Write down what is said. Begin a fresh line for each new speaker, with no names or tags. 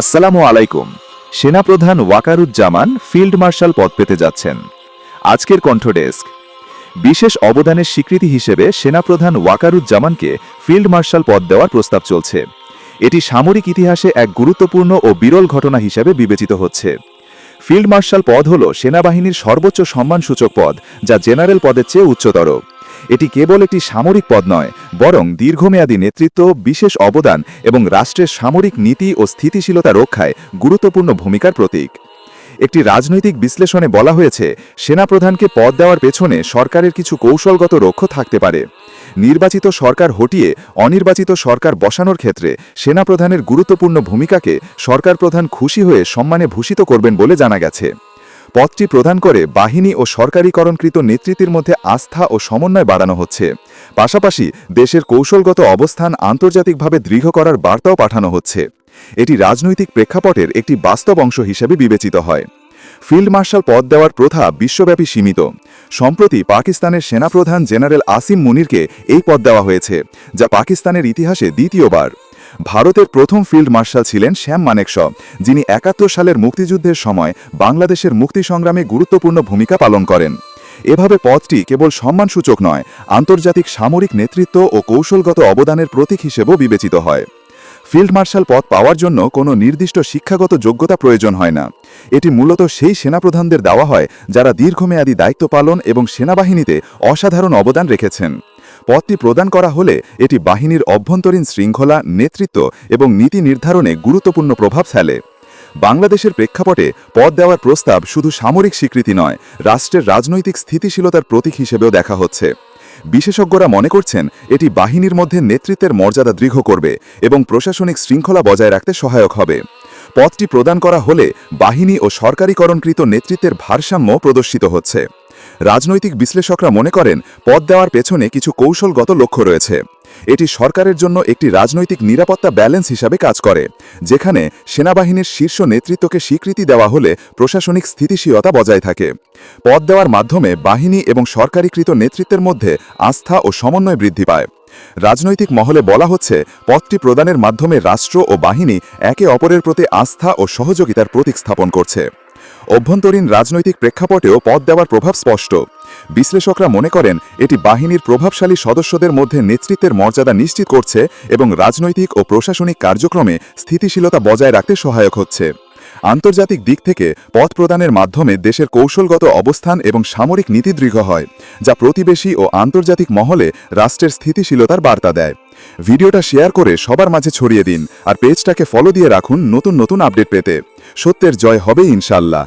আসসালামু আলাইকুম। সেনাপ্রধান ওয়াকারুজ্জামান ফিল্ড মার্শাল পদ পেতে যাচ্ছেন। আজকের কণ্ঠ ডেস্ক। বিশেষ অবদানের স্বীকৃতি হিসেবে সেনাপ্রধান ওয়াকারুজ্জামানকে ফিল্ড মার্শাল পদ দেওয়ার প্রস্তাব চলছে। এটি সামরিক ইতিহাসে এক গুরুত্বপূর্ণ ও বিরল ঘটনা হিসেবে বিবেচিত হচ্ছে। ফিল্ড মার্শাল পদ হল সেনাবাহিনীর সর্বোচ্চ সম্মানসূচক পদ, যা জেনারেল পদের চেয়ে উচ্চতর। এটি কেবল একটি সামরিক পদ নয়, বরং দীর্ঘমেয়াদী নেতৃত্ব, বিশেষ অবদান এবং রাষ্ট্রের সামরিক নীতি ও স্থিতিশীলতা রক্ষায় গুরুত্বপূর্ণ ভূমিকার প্রতীক। একটি রাজনৈতিক বিশ্লেষণে বলা হয়েছে, সেনাপ্রধানকে পদ দেওয়ার পেছনে সরকারের কিছু কৌশলগত লক্ষ্য থাকতে পারে। নির্বাচিত সরকার হটিয়ে অনির্বাচিত সরকার বসানোর ক্ষেত্রে সেনাপ্রধানের গুরুত্বপূর্ণ ভূমিকাকে সরকার প্রধান খুশি হয়ে সম্মানে ভূষিত করবেন বলে জানা গেছে। পদটি প্রদান করে বাহিনী ও সরকারিকরণকৃত নেতৃত্বের মধ্যে আস্থা ও সমন্বয় বাড়ানো হচ্ছে। পাশাপাশি দেশের কৌশলগত অবস্থান আন্তর্জাতিকভাবে দৃঢ় করার বার্তাও পাঠানো হচ্ছে। এটি রাজনৈতিক প্রেক্ষাপটের একটি বাস্তব অংশ হিসেবে বিবেচিত হয়। ফিল্ড মার্শাল পদ দেওয়ার প্রথা বিশ্বব্যাপী সীমিত। সম্প্রতি পাকিস্তানের সেনাপ্রধান জেনারেল আসিম মুনিরকে এই পদ দেওয়া হয়েছে, যা পাকিস্তানের ইতিহাসে দ্বিতীয়বার। ভারতের প্রথম ফিল্ড মার্শাল ছিলেন শ্যাম মানেকশ যিনি একাত্তর সালের মুক্তিযুদ্ধের সময় বাংলাদেশের মুক্তি সংগ্রামে গুরুত্বপূর্ণ ভূমিকা পালন করেন। এভাবে পদটি কেবল সম্মানসূচক নয়, আন্তর্জাতিক সামরিক নেতৃত্ব ও কৌশলগত অবদানের প্রতীক হিসেবেও বিবেচিত হয়। ফিল্ড মার্শাল পদ পাওয়ার জন্য কোনো নির্দিষ্ট শিক্ষাগত যোগ্যতা প্রয়োজন হয় না। এটি মূলত সেই সেনাপ্রধানদের দেওয়া হয় যারা দীর্ঘমেয়াদী দায়িত্ব পালন এবং সেনাবাহিনীতে অসাধারণ অবদান রেখেছেন। পদটি প্রদান করা হলে এটি বাহিনীর অভ্যন্তরীণ শৃঙ্খলা, নেতৃত্ব এবং নীতি নির্ধারণে গুরুত্বপূর্ণ প্রভাব ফেলে। বাংলাদেশের প্রেক্ষাপটে পদ দেওয়ার প্রস্তাব শুধু সামরিক স্বীকৃতি নয়, রাষ্ট্রের রাজনৈতিক স্থিতিশীলতার প্রতীক হিসেবেও দেখা হচ্ছে। বিশেষজ্ঞরা মনে করছেন, এটি বাহিনীর মধ্যে নেতৃত্বের মর্যাদা দৃঢ় করবে এবং প্রশাসনিক শৃঙ্খলা বজায় রাখতে সহায়ক হবে। পদটি প্রদান করা হলে বাহিনী ও সরকারিকরণকৃত নেতৃত্বের ভারসাম্য প্রদর্শিত হচ্ছে। রাজনৈতিক বিশ্লেষকরা মনে করেন পদ দেওয়ার পেছনে কিছু কৌশলগত লক্ষ্য রয়েছে। এটি সরকারের জন্য একটি রাজনৈতিক নিরাপত্তা ব্যালেন্স হিসাবে কাজ করে, যেখানে সেনাবাহিনীর শীর্ষ নেতৃত্বকে স্বীকৃতি দেওয়া হলে প্রশাসনিক স্থিতিশীলতা বজায় থাকে। পদ দেওয়ার মাধ্যমে বাহিনী এবং সরকারিকৃত নেতৃত্বের মধ্যে আস্থা ও সমন্বয় বৃদ্ধি পায়। রাজনৈতিক মহলে বলা হচ্ছে পদটি প্রদানের মাধ্যমে রাষ্ট্র ও বাহিনী একে অপরের প্রতি আস্থা ও সহযোগিতার প্রতীক স্থাপন করছে। অভ্যন্তরীণ রাজনৈতিক প্রেক্ষাপটেও পদ দেওয়ার প্রভাব স্পষ্ট। বিশ্লেষকরা মনে করেন, এটি বাহিনীর প্রভাবশালী সদস্যদের মধ্যে নেতৃত্বের মর্যাদা নিশ্চিত করছে এবং রাজনৈতিক ও প্রশাসনিক কার্যক্রমে স্থিতিশীলতা বজায় রাখতে সহায়ক হচ্ছে। আন্তর্জাতিক দিক থেকে পথ প্রদানের মাধ্যমে দেশের কৌশলগত অবস্থান এবং সামরিক নীতি দৃঢ় হয়, যা প্রতিবেশী ও আন্তর্জাতিক মহলে রাষ্ট্রের স্থিতিশীলতার বার্তা দেয়। ভিডিওটা শেয়ার করে সবার মাঝে ছড়িয়ে দিন, আর পেজটাকে ফলো দিয়ে রাখুন নতুন নতুন আপডেট পেতে। সত্যের জয় হবে ইনশাল্লাহ।